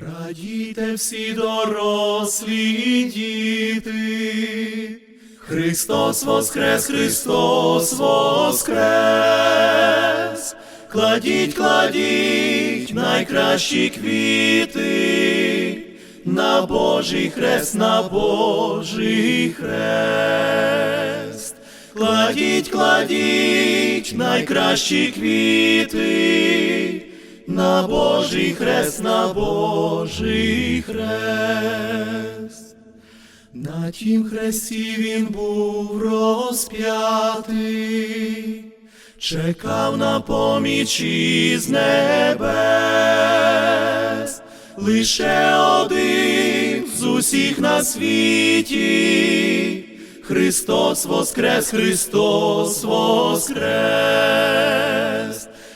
Радійте всі дорослі діти, Христос воскрес, Христос воскрес, кладіть, кладіть найкращі квіти, на Божий хрест, на Божий хрест, кладіть, кладіть найкращі квіти, на Божий хрест, на Божий хрест. На тім хресті він був розп'ятий, чекав на поміч із небес, лише один з усіх на світі, Христос воскрес, Христос воскрес,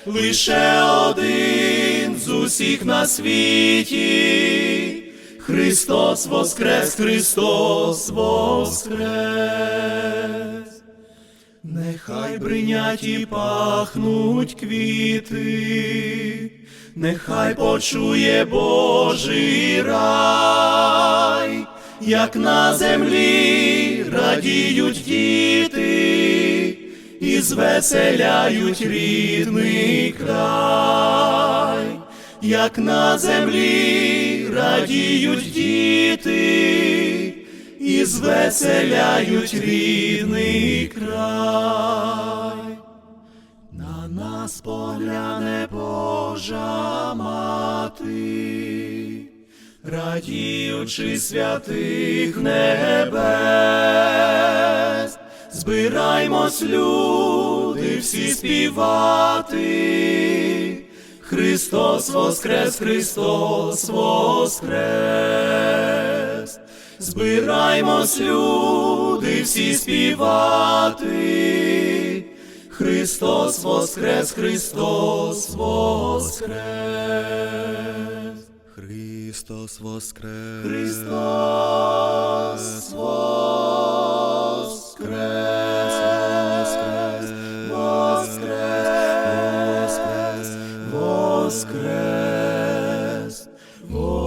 лише один з усіх на світі. Христос воскрес, Христос воскрес. Нехай бринять і пахнуть квіти, нехай почує Божий рай, як на землі радіють діти звеселяють рідний край, як на землі радіють діти і звеселяють рідний край. На нас погляне Божа мати, радіючи святих небес, збираймось, люди, всі співати. Христос воскрес, Христос воскрес, збираймось, люди, всі співати. Христос воскрес, Христос воскрес. Христос воскрес. Христос воскрес. Oh.